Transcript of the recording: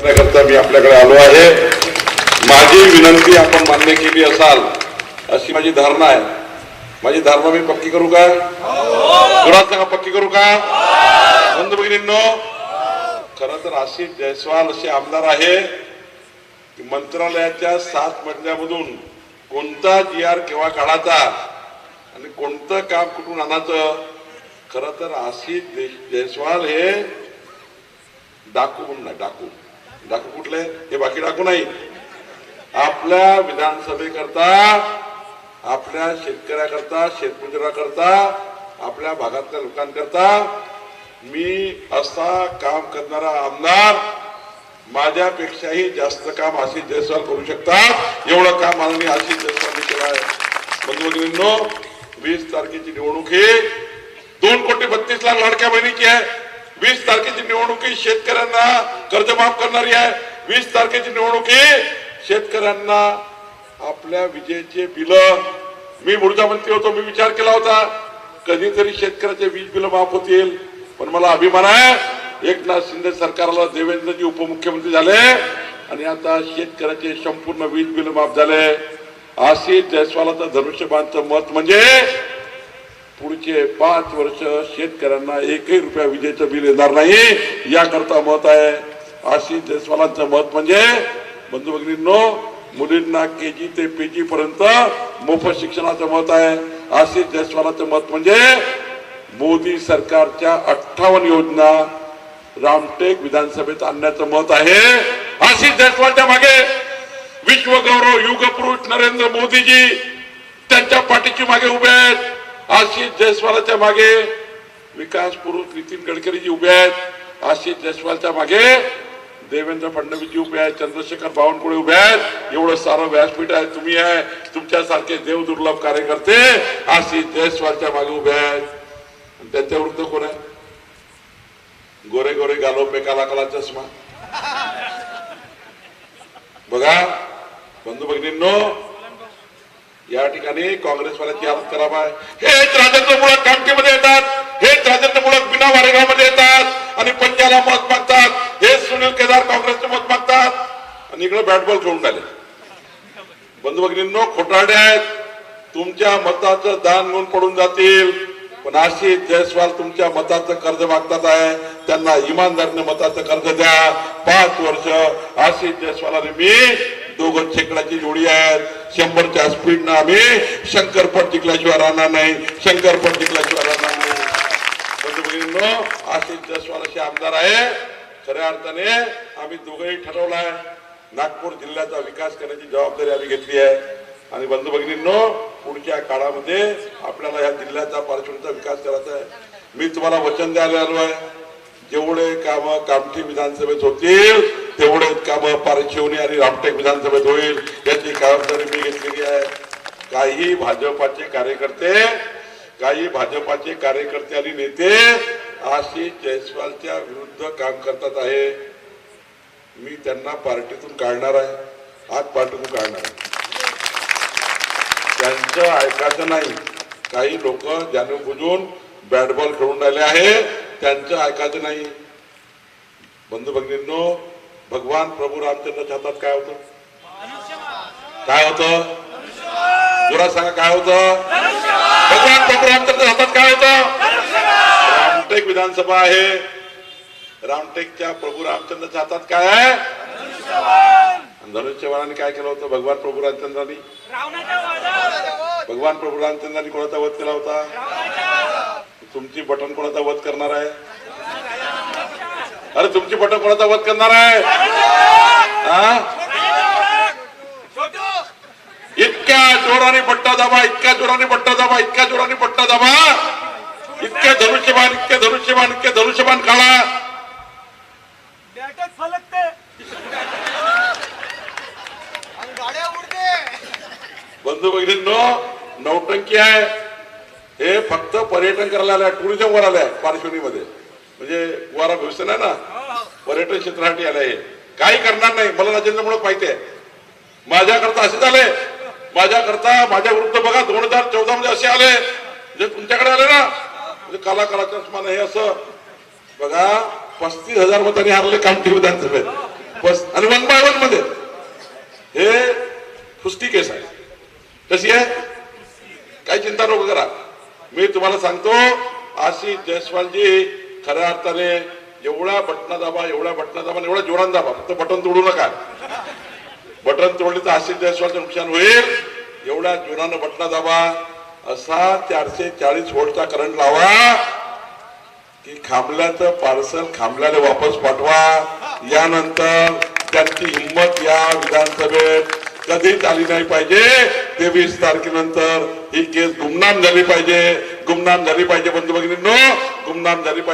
करण्याकरता मी आपल्याकडे आलो आहे. माझी विनंती आपण मान्य केली असाल अशी माझी धारणा आहे. माझी धारणा मी पक्की करू का? जोरात सांगा पक्की करू का? बंधू भगिनींनो खर तर आशिष जयस्वाल असे आमदार आहे की मंत्रालयाच्या सात मजल्यामधून कोणता जी आर केव्हा काढायचा आणि कोणतं काम कुठून आणायचं? खर तर आशिष जयस्वाल हे डाकू म्हणून डाकू. डाकू कुठले? हे बाकी डाकू नाही. आपल्या विधानसभेकरता आपल्या शेतकऱ्याकरता शेतमजुराकरता आपल्या भागातल्या लोकांकरता मी असा काम करणारा आमदार माझ्यापेक्षाही जास्त काम आशिष जयस्वाल करू शकतात एवढं काम माननीय आशिष जयस्वालने केलं आहे. बंधुभगिनींनो वीस तारखेची निवडणूक ही दोन कोटी बत्तीस लाख लाडक्या बहिणीची आहे. वीस तारखेची निवडणूक ही शेतकऱ्यांना कर्ज माफ करणारी आहे. वीस तारखेची निवडणूक ही शेतकऱ्यांना आपल्या विजेचे बिल. मी ऊर्जा मंत्री होतो मी विचार केला होता कधीतरी शेतकऱ्याचे वीज बिल माफ होतील पण मला अभिमान आहे. एकनाथ शिंदे सरकारला देवेंद्रजी उपमुख्यमंत्री झाले आणि आता शेतकऱ्याचे संपूर्ण वीज बिल माफ झाले. आशिष जयस्वालाचं धनुष्यबाणचं मत म्हणजे पुढचे पाच वर्ष शेतकऱ्यांना एकही रुपया विजेचं बिल येणार नाही. याकरता मत आहे. आशिष जयस्वालांचं मत म्हणजे बंधू भगिनींनो मुलींना के जी ते पीजी पर्यंत मोफत शिक्षणाचं मत आहे. आशिष जयस्वालाचं मत म्हणजे मोदी सरकारच्या अठ्ठावन्न योजना रामटेक विधानसभेत आणण्याचं मत आहे. आशिष जयस्वालच्या मागे विश्वगौरव युगपुरुष नरेंद्र मोदीजी त्यांच्या पाठीची मागे उभे आहेत. आशिष जयस्वालच्या मागे विकास पुरुष नितीन गडकरीजी उभे आहेत. आशिष जयस्वालच्या मागे देवेंद्र फडणवीसजी उभे आहेत. चंद्रशेखर बावनकुळे उभे आहेत. एवढं सारं व्यासपीठ आहे. तुम्ही आहे. तुमच्यासारखे देव दुर्लभ कार्यकर्ते आशिष जयस्वालच्या मागे उभे आहेत. आणि त्यांच्या विरुद्ध कोण आहे? गोरे गोरे गालो पे काला काला चष्मा बघा बंधू भगिनींनो या ठिकाणी काँग्रेसवाल्याची हालत खराब आहे. हेच राजेंद्र मुळक कामकीमध्ये येतात हेच राजेंद्र मुळक बिना वारेगावमध्ये येतात आणि पंजाला मत मागतात हेच सुनील केदार काँग्रेसचे मत मागतात. आणि इकडे बॅट बॉल खेळून राहिले. बंधू भगिनींनो खोटारडे आहेत. तुमच्या मताचं दान घेऊन पडून जातील. पण अशी जयस्वाल तुमच्या मताचं कर्ज मागतात आहे. त्यांना इमानदारीने मताचं कर्ज द्या. पाच वर्ष आशिष जयस्वालाने मी दोघं शेकडाची जोडी आहेत. शंभरच्या स्पीडनं आम्ही शंकरपट जिंकल्याशिवाय राहणार नाही. शंकरपट जिंकल्याशिवाय राहणार नाही. बंधू आशिष जयस्वाल असे आमदार आहे. खऱ्या अर्थाने आम्ही दोघंही ठरवलं आहे नागपूर जिल्ह्याचा विकास करण्याची जबाबदारी आम्ही घेतली आहे. आणि बंधू भगिनींनो पुढच्या काळामध्ये आपल्याला या जिल्ह्याचा पार्श्वभूमीचा विकास करायचा आहे. मी तुम्हाला वचन द्यायला आलो आहे. जेवढे काम कामठी विधानसभेत होतील तेवढे काम आणि रामटेक विधानसभेत होईल याची खबरदारी मी घेतलेली आहे. काही भाजपाचे कार्यकर्ते काही भाजपाचे कार्यकर्ते आणि नेते आशिष जयस्वालच्या विरुद्ध काम करतात आहे. मी त्यांना पार्टीतून काढणार आहे आज पार्टीतून काढणार आहे. त्यांचं ऐकायचं नाही. काही लोक जाणून बुजून बॅट बॉल खेळून राहिले आहे त्यांचं ऐकायचं नाही. बंधू भगिनींनो भगवान प्रभू रामचंद्राच्या हातात काय होतं? काय होतं? जोरात सांगा काय होतं? भगवान प्रभू रामचंद्र हातात काय होतं? रामटेक विधानसभा आहे. रामटेकच्या प्रभू रामचंद्राच्या हातात काय आहे? आणि काय केलं होतं? भगवान प्रभू रामचंद्रांनी? भगवान प्रभू रामचंद्रांनी कोणाचा वध केला होता? तुमची बटन कोणाचा वध करणार आहे? अरे तुमची बटन कोणाचा वध करणार आहे? इतक्या जोराने पट्टा दाबा इतक्या जोराने पट्टा दाबा इतक्या जोराने पट्टा दाबा. इतके धनुष्यबाण इतके धनुष्यबाण इतके धनुष्यबाण काढा. बंधू भगिनींनो नौटंकी आहे. हे फक्त पर्यटन करायला आल्या टुरिझम वर आल्या पार्श्वनीमध्ये म्हणजे वारा भविष्य नाही ना? पर्यटन क्षेत्रासाठी आले हे. काही करणार नाही. मला राजेंद्र म्हणून माहिती आहे. माझ्याकरता असे झाले माझ्याकरता माझ्या विरुद्ध बघा दोन हजार चौदा मध्ये असे आले. जे तुमच्याकडे आले ना म्हणजे कलाकाराच्या समान हे असं. बघा पस्तीस हजार मतांनी हारले कामठी विधानसभेत. बस आणि वन बाय वनमध्ये. हे फुस्टी केस आहे. कशी आहे? काही चिंता नको करा. मी तुम्हाला सांगतो आशिष जयस्वालजी खऱ्या अर्थाने एवढा बटना दाबा एवढ्या बटना दाबा आणि एवढ्या जोरान दाबा. फक्त बटन तोडू नका. बटन तोडले तर आशिष जयस्वालचं नुकसान होईल. एवढ्या जोरानं बटना दाबा. असा चारशे चाळीस व्होल्टचा करंट लावा. की खांबल्याचं पार्सल खांबल्याला वापस पाठवा. यानंतर त्यांची हिंमत या विधानसभेत कधीच आली नाही पाहिजे. तेवीस तारखेनंतर ही केस गुमनाम झाली पाहिजे. गुमनाम झाली पाहिजे बंधू भगिनींनो. गुमनाम झाली पाहिजे.